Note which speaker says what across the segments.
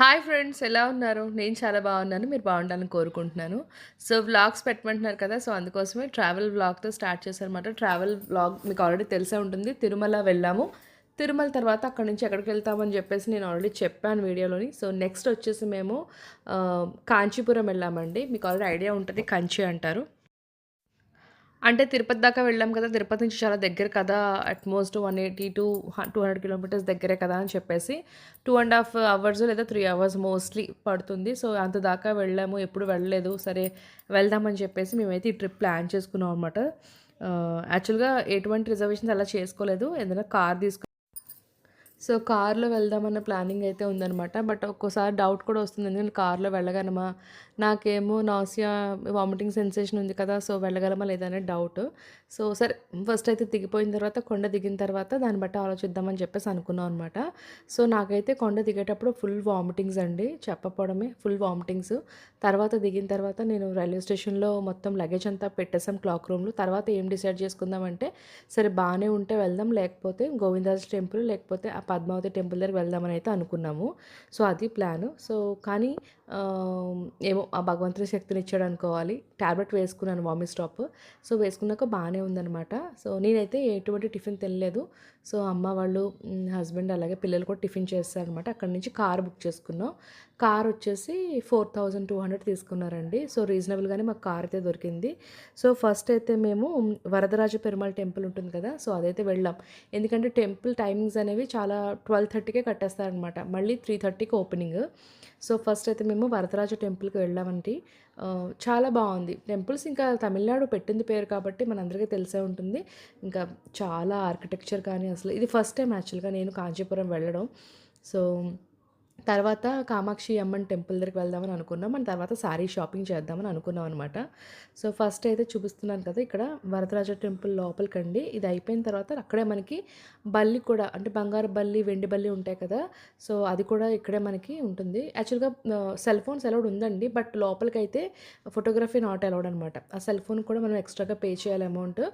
Speaker 1: Hi friends ఎలా ఉన్నారు? నేను చాలా బాగున్నాను మీరు బాగుండాలని కోరుకుంటున్నాను. సో వ్లాగ్స్ పెట్టమంటున్నారు కదా సో అందుకోసమే ట్రావెల్ వ్లాగ్తో స్టార్ట్ చేశారనమాట ట్రావెల్ వ్లాగ్ మీకు ఆల్రెడీ తెలిసే ఉంటుంది. తిరుమల వెళ్ళాము. తిరుమల తర్వాత అక్కడ నుంచి ఎక్కడికి వెళ్తామని చెప్పేసి నేను ఆల్రెడీ చెప్పాను వీడియోలోని. సో నెక్స్ట్ వచ్చేసి మేము కాంచీపురం వెళ్ళామండి. మీకు ఆల్రెడీ ఐడియా ఉంటుంది కంచి అంటారు. అంటే తిరుపతి దాకా వెళ్ళాం కదా తిరుపతి నుంచి చాలా దగ్గర కదా at most one eighty to two hundred kilometres దగ్గరే కదా అని చెప్పేసి టూ అండ్ హాఫ్ అవర్స్ లేదా త్రీ అవర్స్ మోస్ట్లీ పడుతుంది. సో అంత దాకా వెళ్ళాము ఎప్పుడు వెళ్ళలేదు. సరే వెళ్దామని చెప్పేసి మేమైతే ఈ ట్రిప్ ప్లాన్ చేసుకున్నాం అనమాట యాక్చువల్గా uh, ఎటువంటి రిజర్వేషన్స్ అలా చేసుకోలేదు. ఏదైనా కార్ తీసుకు సో కార్లో వెళ్దామన్న ప్లానింగ్ అయితే ఉందన్నమాట. బట్ ఒక్కోసారి డౌట్ కూడా వస్తుంది. ఎందుకంటే కార్లో వెళ్ళగలమా? నాకేమో నాసియా వామిటింగ్ సెన్సేషన్ ఉంది కదా సో వెళ్ళగలమా లేదనే డౌట్. సో సరే ఫస్ట్ అయితే దిగిపోయిన తర్వాత కొండ దిగిన తర్వాత దాన్ని బట్టి ఆలోచిద్దామని చెప్పేసి అనుకున్నాం అనమాట సో నాకైతే కొండ దిగేటప్పుడు ఫుల్ వామిటింగ్స్ అండి. చెప్పపోవడమే ఫుల్ వామిటింగ్స్. తర్వాత దిగిన తర్వాత నేను రైల్వే స్టేషన్లో మొత్తం లగేజ్ అంతా పెట్టేసాం క్లాక్ రూమ్లో. తర్వాత ఏం డిసైడ్ చేసుకుందామంటే సరే బాగానే ఉంటే వెళ్దాం లేకపోతే గోవిందాస్ టెంపుల్ లేకపోతే పద్మావతి టెంపుల్ దగ్గర వెళ్దామని అయితే అనుకున్నాము. సో అది ప్లాన్. సో కానీ ఏమో ఆ భగవంతుని శక్తిని ఇచ్చాడు అనుకోవాలి. ట్యాబ్లెట్ వేసుకున్నాను వామి స్టాప్. సో వేసుకున్నాక బాగానే ఉందన్నమాట. సో నేనైతే ఎటువంటి టిఫిన్ తినలేదు. సో అమ్మ వాళ్ళు హస్బెండ్ అలాగే పిల్లలు కూడా టిఫిన్ చేస్తారనమాట అక్కడ నుంచి కార్ బుక్ చేసుకున్నాం. కార్ వచ్చేసి ఫోర్ థౌజండ్ టూ హండ్రెడ్ తీసుకున్నారండి. సో రీజనబుల్గానే మాకు కార్ అయితే దొరికింది. సో ఫస్ట్ అయితే మేము వరదరాజ పెరుమాళ్ టెంపుల్ ఉంటుంది కదా సో అదైతే వెళ్ళాం. ఎందుకంటే టెంపుల్ టైమింగ్స్ అనేవి చాలా ట్వెల్వ్ థర్టీకే కట్టేస్తారనమాట మళ్ళీ త్రీ థర్టీకి ఓపెనింగ్. సో ఫస్ట్ అయితే మేము వరదరాజ టెంపుల్కి వెళ్ళామండి. చాలా బాగుంది. టెంపుల్స్ ఇంకా తమిళనాడు పెట్టింది పేరు కాబట్టి మనందరికీ తెలిసే ఉంటుంది. ఇంకా చాలా ఆర్కిటెక్చర్ కానీ అసలు ఇది ఫస్ట్ టైం యాక్చువల్గా నేను కాంచీపురం వెళ్ళడం. సో తర్వాత కామాక్షి అమ్మన్ టెంపుల్ దగ్గరికి వెళ్దామని అనుకున్నాం. అండ్ తర్వాత శారీ షాపింగ్ చేద్దామని అనుకున్నాం అనమాట సో ఫస్ట్ అయితే చూపిస్తున్నాను కదా ఇక్కడ వరదరాజ టెంపుల్ లోపలికండి. ఇది అయిపోయిన తర్వాత అక్కడే మనకి బల్లి కూడా అంటే బంగారు బల్లి వెండి బల్లి ఉంటాయి కదా. సో అది కూడా ఇక్కడే మనకి ఉంటుంది. యాక్చువల్గా సెల్ ఫోన్స్ అలౌడ్ ఉందండి. బట్ లోపలికి అయితే ఫోటోగ్రఫీ నాట్ అలౌడ్ అనమాట ఆ సెల్ ఫోన్ కూడా మనం ఎక్స్ట్రాగా పే చేయాలి అమౌంట్.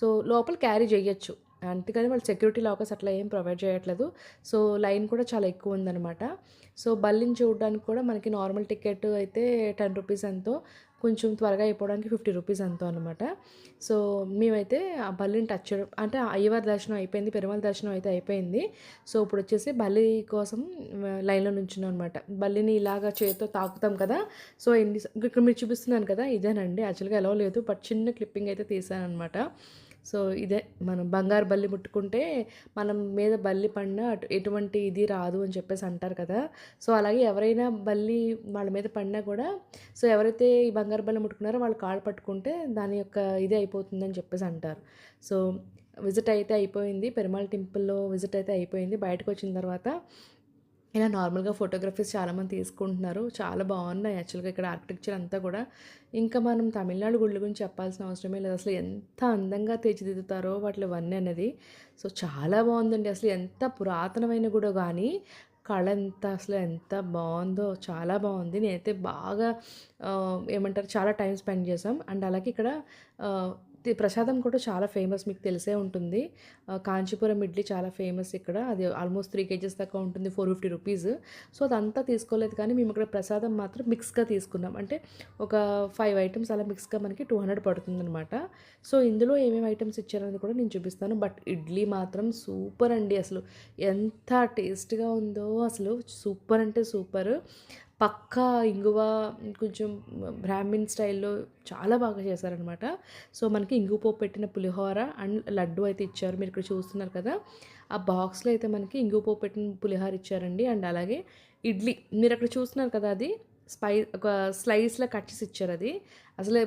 Speaker 1: సో లోపల క్యారీ చేయొచ్చు. అంతేకాని వాళ్ళు సెక్యూరిటీ లాకర్స్ అట్లా ఏం ప్రొవైడ్ చేయట్లేదు. సో లైన్ కూడా చాలా ఎక్కువ ఉందన్నమాట. సో బల్లిని చూడడానికి కూడా మనకి నార్మల్ టికెట్ అయితే టెన్ రూపీస్ ఎంతో కొంచెం త్వరగా అయిపోవడానికి ఫిఫ్టీ రూపీస్ ఎంతో అనమాట సో మేమైతే ఆ బల్లిని టచ్ చేయడం అంటే అయ్యవారి దర్శనం అయిపోయింది పెరుమల దర్శనం అయితే అయిపోయింది. సో ఇప్పుడు వచ్చేసి బల్లి కోసం లైన్లో నుంచున్నాం అనమాట బల్లిని ఇలాగా చేతితో తాకుతాం కదా సో ఎన్ని ఇక్కడ మీరు చూపిస్తున్నాను కదా ఇదేనండి. యాక్చువల్గా ఎలా లేదు బట్ చిన్న క్లిప్పింగ్ అయితే తీసాను అనమాట సో ఇదే మనం బంగారు బల్లి ముట్టుకుంటే మనం మీద బల్లి పడిన అటు ఎటువంటి ఇది రాదు అని చెప్పేసి అంటారు కదా. సో అలాగే ఎవరైనా బల్లి వాళ్ళ మీద పడినా కూడా సో ఎవరైతే ఈ బంగారు బల్లి ముట్టుకున్నారో వాళ్ళు కాళ్ళు పట్టుకుంటే దాని యొక్క ఇది అయిపోతుందని చెప్పేసి అంటారు. సో విజిట్ అయితే అయిపోయింది. పెరుమాళ్ టెంపుల్లో విజిట్ అయితే అయిపోయింది. బయటకు వచ్చిన తర్వాత ఇలా నార్మల్గా ఫోటోగ్రఫీస్ చాలామంది తీసుకుంటున్నారు. చాలా బాగున్నాయి యాక్చువల్గా ఇక్కడ ఆర్కిటెక్చర్ అంతా కూడా. ఇంకా మనం తమిళనాడు గుళ్ళ గురించి చెప్పాల్సిన అవసరమే లేదు. అసలు ఎంత అందంగా తీర్చిదిద్దుతారో వాటిలో ఇవన్నీ అనేది. సో చాలా బాగుందండి. అసలు ఎంత పురాతనమైన కూడా కానీ కళ ఎంత అసలు ఎంత బాగుందో చాలా బాగుంది. నేనైతే బాగా ఏమంటారు చాలా టైం స్పెండ్ చేసాం అండ్ అలాగే ఇక్కడ ప్రసాదం కూడా చాలా ఫేమస్ మీకు తెలిసే ఉంటుంది. కాంచీపురం ఇడ్లీ చాలా ఫేమస్ ఇక్కడ. అది ఆల్మోస్ట్ త్రీ కేజెస్ దాకా ఉంటుంది ఫోర్ ఫిఫ్టీ రూపీస్. సో అదంతా తీసుకోలేదు కానీ మేము ఇక్కడ ప్రసాదం మాత్రం మిక్స్గా తీసుకున్నాం. అంటే ఒక ఫైవ్ ఐటమ్స్ అలా మిక్స్గా మనకి టూ హండ్రెడ్ పడుతుందనమాట సో ఇందులో ఏమేమి ఐటమ్స్ ఇచ్చారనేది కూడా నేను చూపిస్తాను. బట్ ఇడ్లీ మాత్రం సూపర్ అండి అసలు. ఎంత టేస్ట్గా ఉందో అసలు. సూపర్ అంటే సూపర్. పక్కా ఇంగువ కొంచెం బ్రాహ్మిన్ స్టైల్లో చాలా బాగా చేశారనమాట. సో మనకి ఇంగు పోపు పెట్టిన పులిహోర అండ్ లడ్డు అయితే ఇచ్చారు. మీరు ఇక్కడ చూస్తున్నారు కదా. ఆ బాక్స్లో అయితే మనకి ఇంగు పోపు పెట్టిన పులిహోర ఇచ్చారండి. అండ్ అలాగే ఇడ్లీ. మీరు అక్కడ చూస్తున్నారు కదా అది. స్పై ఒక స్లైస్లో కట్ చేసి ఇచ్చారు అది. అసలు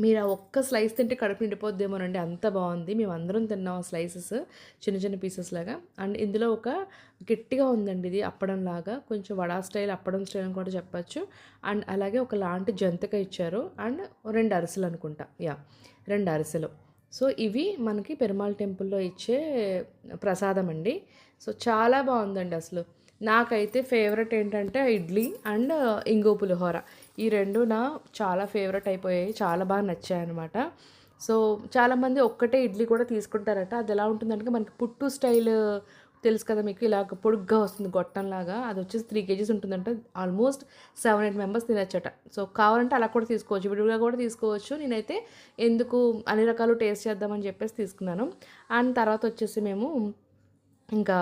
Speaker 1: మీరు ఆ ఒక్క స్లైస్ తింటే కడుపు నిండిపోద్దేమోనండి. అంత బాగుంది. మేము అందరం తిన్నాం ఆ స్లైసెస్ చిన్న చిన్న పీసెస్ లాగా. అండ్ ఇందులో ఒక గట్టిగా ఉందండి ఇది అప్పడం లాగా. కొంచెం వడా స్టైల్ అప్పడం స్టైల్ అని కూడా చెప్పచ్చు. అండ్ అలాగే ఒక లాంటి జంతిక ఇచ్చారు. అండ్ రెండు అరిసెలు అనుకుంటా. యా రెండు అరిసెలు. సో ఇవి మనకి పెరుమాళ్ టెంపుల్లో ఇచ్చే ప్రసాదం అండి. సో చాలా బాగుందండి అసలు. నాకైతే ఫేవరెట్ ఏంటంటే ఇడ్లీ అండ్ ఇంగో పులిహోర. ఈ రెండు నా చాలా ఫేవరెట్ అయిపోయాయి చాలా బాగా నచ్చాయి అనమాట సో చాలామంది ఒక్కటే ఇడ్లీ కూడా తీసుకుంటారట. అది ఎలా ఉంటుందంటే మనకి పుట్టు స్టైల్ తెలుసు కదా మీకు ఇలా పొడుగ్గా వస్తుంది గొట్టంలాగా. అది వచ్చేసి త్రీ కేజీస్ ఉంటుందంట. ఆల్మోస్ట్ సెవెన్ ఎయిట్ మెంబర్స్ తినచ్చట. సో కావాలంటే అలా కూడా తీసుకోవచ్చు. విడివిడిగా కూడా తీసుకోవచ్చు. నేనైతే ఎందుకు అన్ని రకాలు టేస్ట్ చేద్దామని చెప్పేసి తీసుకున్నాను. అండ్ తర్వాత వచ్చేసి మేము ఇంకా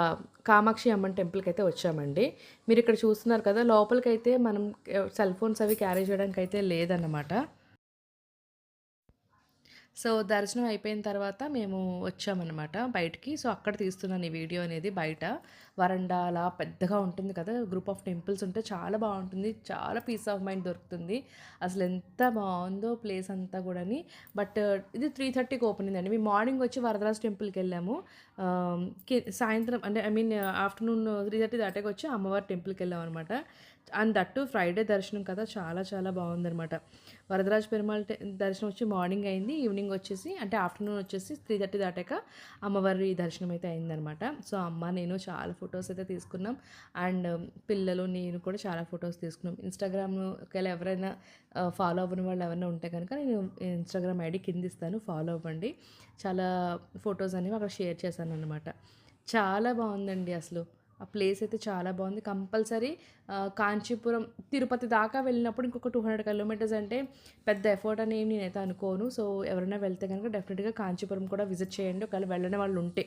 Speaker 1: కామాక్షి అమ్మన్ టెంపుల్కి అయితే వచ్చామండి. మీరు ఇక్కడ చూస్తున్నారు కదా లోపలికైతే మనం సెల్ ఫోన్స్ అవి క్యారీ చేయడానికి అయితే లేదన్నమాట. సో దర్శనం అయిపోయిన తర్వాత మేము వచ్చామన్నమాట బయటికి. సో అక్కడ తీస్తున్నాను ఈ వీడియో అనేది బయట. వరండా అలా పెద్దగా ఉంటుంది కదా గ్రూప్ ఆఫ్ టెంపుల్స్ ఉంటే చాలా బాగుంటుంది. చాలా పీస్ ఆఫ్ మైండ్ దొరుకుతుంది. అసలు ఎంత బాగుందో ప్లేస్ అంతా కూడాని. బట్ ఇది త్రీ థర్టీకి ఓపెన్ అయిందండి. మేము మార్నింగ్ వచ్చి వరదరాజ్ టెంపుల్కి వెళ్ళాము. సాయంత్రం అంటే I mean afternoon three thirty దాటాకి వచ్చి అమ్మవారి టెంపుల్కి వెళ్ళాం అనమాట అండ్ దట్టు ఫ్రైడే దర్శనం కదా చాలా చాలా బాగుందనమాట వరదరాజ పెరుమాళ్ దర్శనం వచ్చి మార్నింగ్ అయింది. ఈవినింగ్ వచ్చేసి అంటే ఆఫ్టర్నూన్ వచ్చేసి త్రీ థర్టీ దాటాక అమ్మవారి దర్శనం అయితే అయిందనమాట సో అమ్మ నేను చాలా ఫొటోస్ అయితే తీసుకున్నాం. అండ్ పిల్లలు నేను కూడా చాలా ఫొటోస్ తీసుకున్నాం. ఇన్స్టాగ్రామ్ ఒకవేళ ఎవరైనా ఫాలో అవ్వని వాళ్ళు ఎవరైనా ఉంటే కనుక నేను ఇన్స్టాగ్రామ్ ఐడి కింద ఇస్తాను ఫాలో అవ్వండి. చాలా ఫొటోస్ అనేవి అక్కడ షేర్ చేశాను అనమాట చాలా బాగుందండి అసలు. ఆ ప్లేస్ అయితే చాలా బాగుంది. కంపల్సరీ కాంచీపురం తిరుపతి దాకా వెళ్ళినప్పుడు ఇంకొక టూ హండ్రెడ్ కిలోమీటర్స్ అంటే పెద్ద ఎఫర్ట్ అని ఏం నేనైతే అనుకోను. సో ఎవరైనా వెళ్తే కనుక డెఫినెట్గా కాంచీపురం కూడా విజిట్ చేయండి. ఒకవేళ వెళ్ళని వాళ్ళు ఉంటే.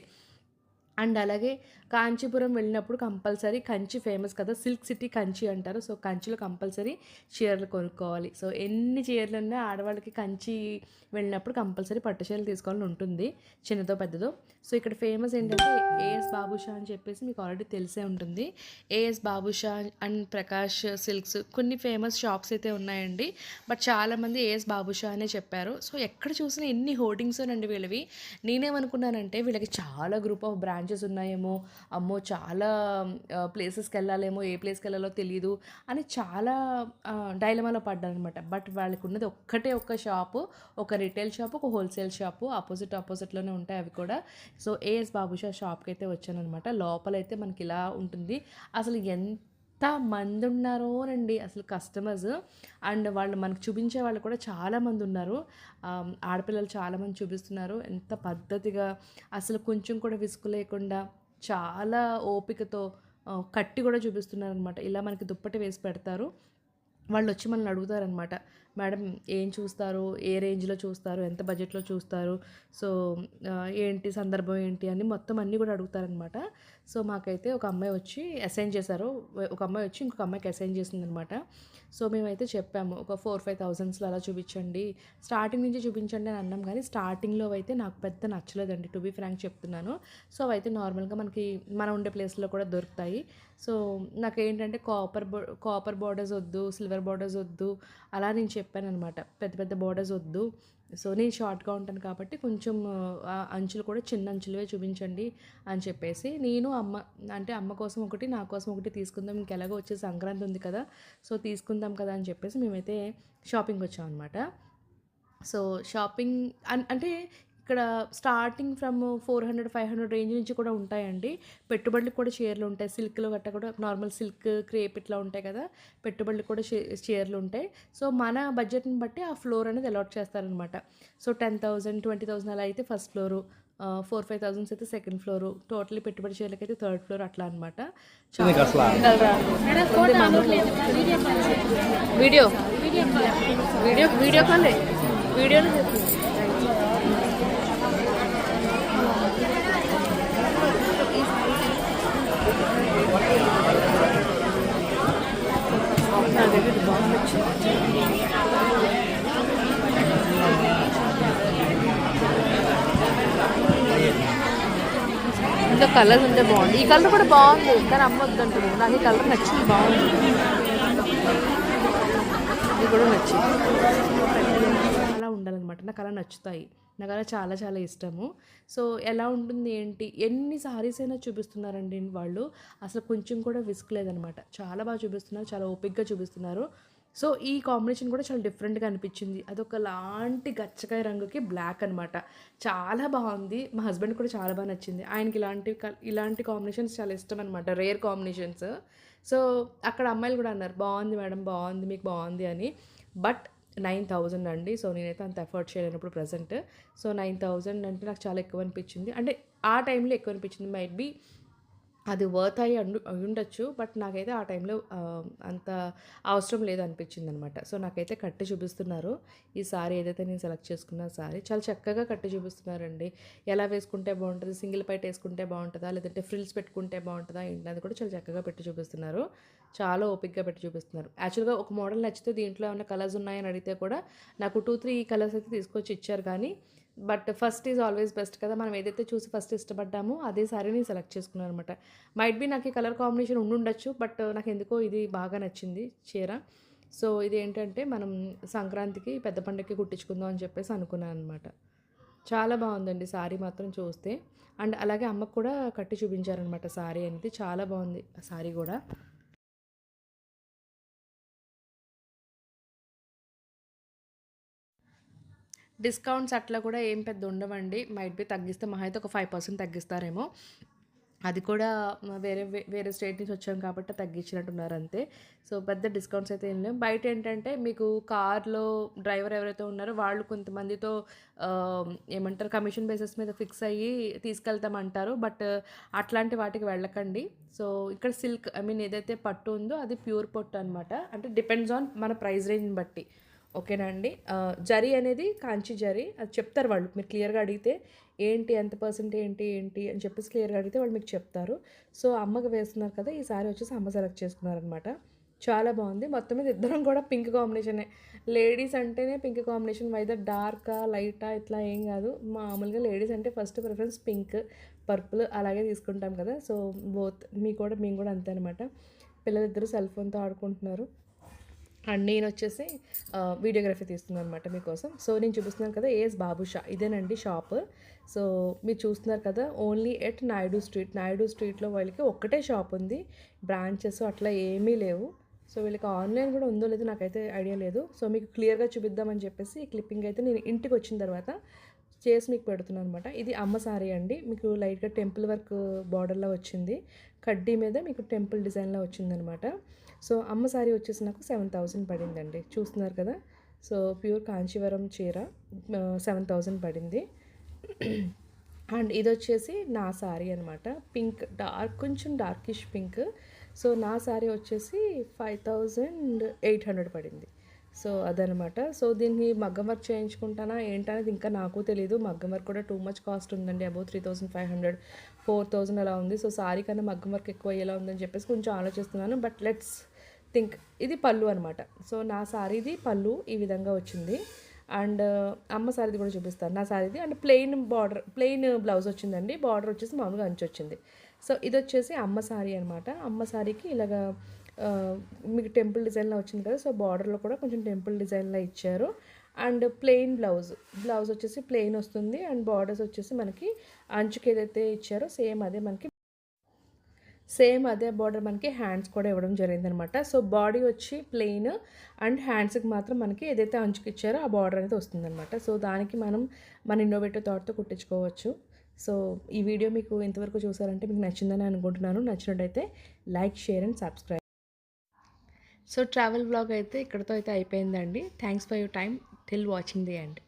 Speaker 1: అండ్ అలాగే కాంచీపురం వెళ్ళినప్పుడు కంపల్సరీ కంచి ఫేమస్ కదా సిల్క్ సిటీ కంచి అంటారు. సో కంచిలో కంపల్సరీ చీరలు కొనుక్కోవాలి. సో ఎన్ని చీరలు ఉన్నా ఆడవాళ్ళకి కంచి వెళ్ళినప్పుడు కంపల్సరీ పట్టు చీరలు తీసుకోవాలని ఉంటుంది చిన్నదో పెద్దదో. సో ఇక్కడ ఫేమస్ ఏంటంటే ఏఎస్ బాబుషా అని చెప్పేసి మీకు ఆల్రెడీ తెలిసే ఉంటుంది. AS Babusha and Prakash silks కొన్ని ఫేమస్ షాప్స్ అయితే ఉన్నాయండి. బట్ చాలామంది ఏఎస్ బాబుషా అనే చెప్పారు. సో ఎక్కడ చూసినా ఎన్ని హోర్డింగ్స్ అండి వీళ్ళవి. నేనేమనుకున్నానంటే వీళ్ళకి చాలా గ్రూప్ ఆఫ్ బ్రాంచెస్ ఉన్నాయేమో అమ్మో చాలా ప్లేసెస్కి వెళ్ళాలేమో ఏ ప్లేస్కి వెళ్ళాలో తెలియదు అని చాలా డైలమాలో పడ్డానమాట బట్ వాళ్ళకి ఉన్నది ఒక్కటే ఒక షాపు ఒక రిటైల్ షాప్ ఒక హోల్సేల్ షాపు ఆపోజిట్ ఆపోజిట్లోనే ఉంటాయి అవి కూడా. సో ఏఎస్ బాబుషా షాప్కి అయితే వచ్చానమాట లోపలైతే మనకి ఇలా ఉంటుంది. అసలు ఎంత ఎంత మంది ఉన్నారోనండి అసలు కస్టమర్స్ అండ్ వాళ్ళు మనకు చూపించే వాళ్ళు కూడా చాలామంది ఉన్నారు ఆడపిల్లలు చాలామంది చూపిస్తున్నారు. ఎంత పద్ధతిగా అసలు కొంచెం కూడా విసుగు లేకుండా చాలా ఓపికతో కట్టి కూడా చూపిస్తున్నారు అనమాట ఇలా మనకి దుప్పటి వేసి పెడతారు. వాళ్ళు వచ్చి మనల్ని అడుగుతారనమాట. మేడం ఏం చూస్తారు? ఏ రేంజ్లో చూస్తారు? ఎంత బడ్జెట్లో చూస్తారు? సో ఏంటి సందర్భం ఏంటి? అని మొత్తం అన్నీ కూడా అడుగుతారనమాట. సో మాకైతే ఒక అమ్మాయి వచ్చి అసైన్ చేశారు. ఒక అమ్మాయి వచ్చి ఇంకొక అమ్మాయికి అసైన్ చేసిందనమాట. సో మేమైతే చెప్పాము ఒక ఫోర్ ఫైవ్ థౌజండ్స్లో అలా చూపించండి. స్టార్టింగ్ నుంచి చూపించండి అని అన్నాం కానీ స్టార్టింగ్లో అయితే నాకు పెద్ద నచ్చలేదండి టు బీ ఫ్రాంక్ చెప్తున్నాను. సో అవైతే నార్మల్గా మనకి మనం ఉండే ప్లేస్లో కూడా దొరుకుతాయి. సో నాకు ఏంటంటే కాపర్ బో కాపర్ బార్డర్స్ వద్దు సిల్వర్ బార్డర్స్ వద్దు అలా నేను చెప్పాను. అనమాట పెద్ద పెద్ద బోర్డర్స్ వద్దు. సో నేను షార్ట్గా ఉంటాను కాబట్టి కొంచెం అంచులు కూడా చిన్న అంచులవే చూపించండి అని చెప్పేసి నేను అమ్మ అంటే అమ్మ కోసం ఒకటి నా కోసం ఒకటి తీసుకుందాం. ఇంకెలాగో వచ్చే సంక్రాంతి ఉంది కదా సో తీసుకుందాం కదా అని చెప్పేసి మేమైతే షాపింగ్ వచ్చాం అనమాట సో షాపింగ్ అంటే ఇక్కడ starting from four hundred five hundred range నుంచి కూడా ఉంటాయండి. పెట్టుబడులకు కూడా చీరలు ఉంటాయి. సిల్క్లో గట్ట కూడా నార్మల్ సిల్క్ క్రేప్ ఇట్లా ఉంటాయి కదా. పెట్టుబడులకు కూడా చీరలు ఉంటాయి. సో మన బడ్జెట్ని బట్టి ఆ ఫ్లోర్ అనేది అలాట్ చేస్తారనమాట so ten thousand twenty thousand అలా అయితే first floor four five thousands అయితే సెకండ్ ఫ్లోర్ టోటలీ పెట్టుబడి చీరలకి అయితే థర్డ్ ఫ్లోర్ అట్లా అనమాట వీడియో వీడియో? వీడియో కాలే. వీడియోలో ఇందులో కలర్ ఉంటే బాగుంది. ఈ కలర్ కూడా బాగుంది కానీ అమ్మొద్దు అంటుంది నాకు ఈ కలర్ నచ్చింది బాగుంది. ఇది కూడా నచ్చింది. అలా ఉండాలన్నమాట. నాకు అలా నచ్చుతాయి. నాకు అలా చాలా చాలా ఇష్టము. సో ఎలా ఉంటుంది ఏంటి? ఎన్ని సారీస్ అయినా చూపిస్తున్నారండి వాళ్ళు. అసలు కొంచెం కూడా విసుక్ లేదనమాట చాలా బాగా చూపిస్తున్నారు. చాలా ఓపిక్గా చూపిస్తున్నారు. సో ఈ కాంబినేషన్ కూడా చాలా డిఫరెంట్గా అనిపించింది. అదొక లాంటి గచ్చకాయ రంగుకి బ్లాక్ అనమాట చాలా బాగుంది. మా హస్బెండ్ కూడా చాలా బాగా నచ్చింది. ఆయనకి ఇలాంటి ఇలాంటి కాంబినేషన్స్ చాలా ఇష్టం అనమాట రేర్ కాంబినేషన్స్. సో అక్కడ అమ్మాయిలు కూడా అన్నారు బాగుంది మేడం బాగుంది మీకు బాగుంది అని. బట్ నైన్ థౌజండ్ అండి. సో నేనైతే అంత ఎఫర్ట్ చేయలేనప్పుడు ప్రజెంట్. సో నైన్ థౌజండ్ అంటే నాకు చాలా ఎక్కువ అనిపించింది. అంటే ఆ టైంలో ఎక్కువ అనిపించింది. మైట్ బీ అది వర్త్ అయ్యి అండు ఉండొచ్చు బట్ నాకైతే ఆ టైంలో అంత అవసరం లేదనిపించిందనమాట. సో, నాకైతే కట్టి చూపిస్తున్నారు. ఈ సారీ ఏదైతే నేను సెలెక్ట్ చేసుకున్న సారీ చాలా చక్కగా కట్టి చూపిస్తున్నారండి. ఎలా వేసుకుంటే బాగుంటుంది సింగిల్ పైట్ వేసుకుంటే బాగుంటుందా లేదంటే ఫ్రిల్స్ పెట్టుకుంటే బాగుంటుందా ఏంటి అది కూడా చాలా చక్కగా పెట్టి చూపిస్తున్నారు. చాలా ఓపిక్గా పెట్టి చూపిస్తున్నారు. యాక్చువల్‌గా ఒక మోడల్ నచ్చితే దీంట్లో ఏమైనా కలర్స్ ఉన్నాయని అడిగితే కూడా నాకు 2, 3 కలర్స్ అయితే తీసుకొచ్చి ఇచ్చారు కానీ but first is always best కదా! మనం ఏదైతే చూసి ఫస్ట్ ఇష్టపడ్డామో అదే శారీని సెలెక్ట్ చేసుకున్నాను అనమాట మైట్ బి నాకు ఈ కలర్ కాంబినేషన్ ఉండుండొచ్చు. బట్ నాకు ఎందుకో ఇది బాగా నచ్చింది చీర. సో, ఇది ఏంటంటే మనం సంక్రాంతికి, పెద్ద పండగకి కుట్టించుకుందాం అని చెప్పేసి అనుకున్నాను అనమాట చాలా బాగుందండి సారీ మాత్రం చూస్తే. అండ్ అలాగే అమ్మకు కూడా కట్టి చూపించారనమాట సారీ అనేది. చాలా బాగుంది శారీ కూడా డిస్కౌంట్స్ అట్లా కూడా ఏం పెద్ద ఉండవండి. మైట్ బి తగ్గిస్తే మహా అయితే ఒక ఫైవ్ పర్సెంట్ తగ్గిస్తారేమో. అది కూడా వేరే వే వేరే స్టేట్ నుంచి వచ్చాం కాబట్టి తగ్గించినట్టున్నారు అంతే. సో, పెద్ద డిస్కౌంట్స్ అయితే ఏం లేవు. బయట ఏంటంటే మీకు కార్‌లో డ్రైవర్ ఎవరైతే ఉన్నారో వాళ్ళు కొంతమందితో ఏమంటారు కమిషన్ బేసిస్ మీద ఫిక్స్ అయ్యి తీసుకెళ్తామంటారు. బట్ అట్లాంటి వాటికి వెళ్ళకండి. సో, ఇక్కడ సిల్క్ ఐ మీన్ ఏదైతే పట్టు ఉందో అది ప్యూర్ పట్టు అనమాట. అంటే డిపెండ్స్ ఆన్ మన ప్రైస్ రేంజ్‌ని బట్టి. ఓకేనా అండి. జరీ అనేది కాంచి జరీ. అది చెప్తారు వాళ్ళు. మీరు క్లియర్‌గా అడిగితే ఏంటి? ఎంత పర్సెంట్ ఏంటి? ఏంటి? అని చెప్పేసి క్లియర్‌గా అడిగితే వాళ్ళు మీకు చెప్తారు. సో, అమ్మకి వేస్తున్నారు కదా! ఈ సారీ వచ్చేసి అమ్మ సెలెక్ట్ చేసుకున్నారనమాట. చాలా బాగుంది మొత్తం మీద ఇద్దరం కూడా పింక్ కాంబినేషనే. లేడీస్ అంటేనే పింక్ కాంబినేషన్ వైదర్ డార్కా, లైటా ఇట్లా ఏం కాదు మామూలుగా లేడీస్ అంటే ఫస్ట్ ప్రిఫరెన్స్ పింక్, పర్పుల్ అలాగే తీసుకుంటాం కదా! సో, బోత్ మీ కూడా మేము కూడా అంతే అనమాట. పిల్లలిద్దరూ సెల్ ఫోన్‌తో ఆడుకుంటున్నారు. అండ్ నేనొచ్చేసి వచ్చేసి వీడియోగ్రఫీ తీస్తున్నాను అనమాట మీకోసం. సో, నేను చూపిస్తున్నాను కదా! ఏఎస్ బాబు షా ఇదేనండి షాప్ సో, మీరు చూస్తున్నారు కదా! Only at Naidu street. Naidu స్ట్రీట్‌లో వాళ్ళకి ఒక్కటే షాప్ ఉంది. బ్రాంచెస్ అట్లా ఏమీ లేవు. సో, వీళ్ళకి ఆన్‌లైన్ కూడా ఉందో లేదో నాకైతే ఐడియా లేదు. సో, మీకు క్లియర్‌గా చూపిద్దామని చెప్పేసి ఈ క్లిప్పింగ్ అయితే నేను ఇంటికి వచ్చిన తర్వాత చేసి మీకు పెడుతున్నాను అనమాట. ఇది అమ్మ సారీ అండి. మీకు లైట్‌గా టెంపుల్ వర్క్ బార్డర్లో వచ్చింది. కడ్డీ మీద మీకు టెంపుల్ డిజైన్లో వచ్చిందనమాట. సో, అమ్మ సారీ వచ్చేసి నాకు 7000 పడిందండి. చూస్తున్నారు కదా! సో, ప్యూర్ కాంచీవరం చీర సెవెన్ థౌజండ్ పడింది. అండ్ ఇది వచ్చేసి నా సారీ అనమాట. పింక్ డార్క్ కొంచెం డార్కిష్ పింక్. సో, నా సారీ వచ్చేసి 5800 పడింది. సో, అదనమాట. సో, దీన్ని మగ్గం వర్క్ చేయించుకుంటానా ఏంటనేది ఇంకా నాకు తెలియదు మగ్గం వర్క్ కూడా టూ మచ్ కాస్ట్ ఉందండి. Above three thousand five hundred four thousand అలా ఉంది. సో, సారీ కన్నా మగ్గం వర్క్ ఎక్కువ అయ్యేలా ఉందని చెప్పేసి కొంచెం ఆలోచిస్తున్నాను. But let's think. ఇది పళ్ళు అనమాట. సో, నా సారీది పళ్ళు ఈ విధంగా వచ్చింది. అండ్ అమ్మ సారీది కూడా చూపిస్తాను. నా సారీది and plain border plain blouse వచ్చిందండి. బార్డర్ వచ్చేసి మామూలుగా అంచు వచ్చింది. సో, ఇది వచ్చేసి అమ్మ సారీ అనమాట. అమ్మ సారీకి ఇలాగా మీకు టెంపుల్ డిజైన్లో వచ్చింది కదా! సో, బార్డర్‌లో కూడా కొంచెం టెంపుల్ డిజైన్‌లా ఇచ్చారు. And plain blouse. బ్లౌజ్ వచ్చేసి ప్లెయిన్ వస్తుంది. అండ్ బార్డర్స్ వచ్చేసి మనకి అంచుకి ఏదైతే ఇచ్చారో సేమ్ అదే మనకి సేమ్ అదే బార్డర్ మనకి హ్యాండ్స్ కూడా ఇవ్వడం జరిగిందనమాట. సో, బాడీ వచ్చి ప్లెయిన్ అండ్ హ్యాండ్స్‌కి మాత్రం మనకి ఏదైతే అంచుకిచ్చారో ఆ బార్డర్ అనేది వస్తుందనమాట. సో, దానికి మనం మన ఇన్నోవేటివ్ థాట్‌తో కుట్టించుకోవచ్చు. సో, ఈ వీడియో మీకు ఇంతవరకు చూసారంటే మీకు నచ్చిందని అనుకుంటున్నాను. నచ్చినట్టయితే like, share and subscribe. So, travel blog అయితే ఇక్కడితో అయితే అయిపోయిందండి. Thanks for your time till watching the and